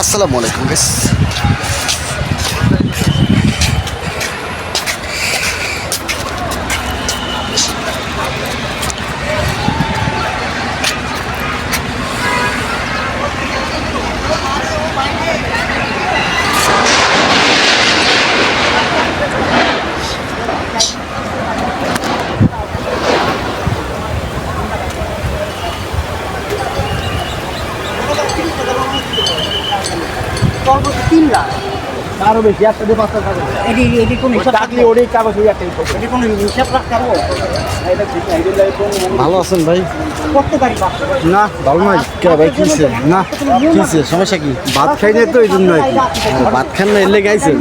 আসসালামু আলাইকুম গাইস সর্বোচ্চ তিন লাখ আরও বেশি একটা দিয়ে পাঁচটা কাগজ এটি এটি কোনো হিসাব কাগজ ওই একটাই এটি কোনো হিসাব রাখতে পারব? এটা ঠিক না এটা কোন ভালো আছেন ভাই? করতে পারি না ভালো নাই। কে ভাই কিছে না কিছে সমস্যা কি? ভাত খাই নাই তো এই জন্য ভাত খান না এলে গাইছেন?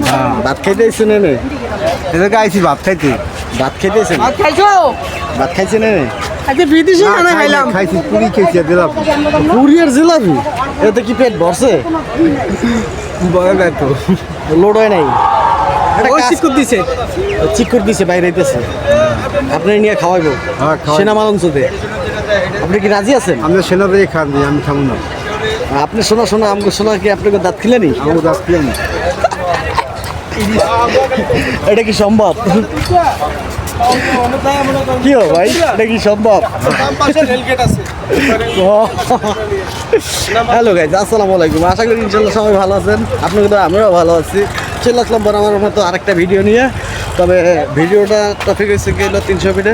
ভাত খাইতে আইছেন এনে? এদেরকে আইছি ভাত খাইতে। ভাত খাইতে আইছেন? খাইছো? ভাত খাইছেন এনে? আজকে বিদেশি না, খাই নাই, খাইছি পুরি খেয়েছি পুরি আর জিলাপি? এতে কি পেট ভরছে? তো লোড হয় নাই ওই দিছে। চিকুর দিছে বাইরে হইতেছে আপনি নিয়ে খাওয়াইবো। হ্যাঁ। সেনা মালঞ্চতে আপনি কি রাজি আছেন? আমরা সেনাদের খান আমি খাব না। আপনি শোনা শোনা আমাকে শোনা কি আপনাকে দাঁত খিলেনি? আমাকে খেলাম এটা কি সম্ভব কি হো ভাই? এটা কি সম্ভব? হ্যালো গাইজ আসসালামু আলাইকুম। আশা করি ইনশাল্লাহ সবাই ভালো আছেন। আপনাকে তো আমরাও ভালো আছি। চলে আসলাম বরাবর মতো আরেকটা ভিডিও নিয়ে। তবে ভিডিওটা টপিক হয়েছে গেল তিনশো ফিটে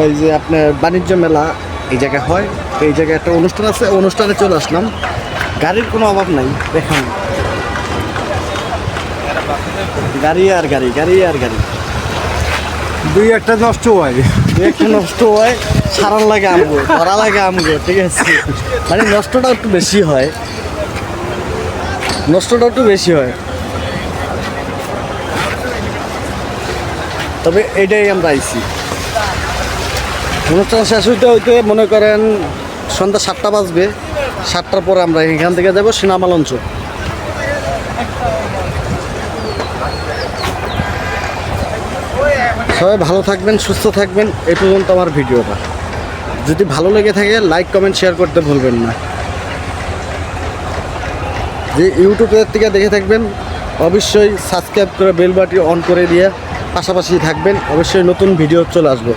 ওই যে আপনার বাণিজ্য মেলা এই জায়গায় হয়। তো এই জায়গায় একটা অনুষ্ঠান আছে। অনুষ্ঠানে চলে আসলাম। গাড়ির কোনো অভাব নাই দেখেন। গাড়ি আর গাড়ি গাড়ি আর গাড়ি। দুই একটা নষ্ট হয়। একটু নষ্ট হয় সারান লাগে আমগো ধরা লাগে আমগো, ঠিক আছে? মানে নষ্টটা একটু বেশি হয়। নষ্টটা একটু বেশি হয়। তবে এটাই আমরা আইছি। অনুষ্ঠান শেষ হইতে হইতে মনে করেন সন্ধ্যা সাতটা বাজবে। সাতটার পর আমরা এখান থেকে যাব সিনেমা লঞ্চ। সবাই ভালো থাকবেন, সুস্থ থাকবেন। এ পর্যন্ত আমার ভিডিওটা। যদি ভালো লেগে থাকে লাইক কমেন্ট শেয়ার করতে ভুলবেন না। যে ইউটিউবের থেকে দেখে থাকবেন, অবশ্যই সাবস্ক্রাইব করে বেল বাটি অন করে দিয়ে পাশাপাশি থাকবেন। অবশ্যই নতুন ভিডিও চলে আসব।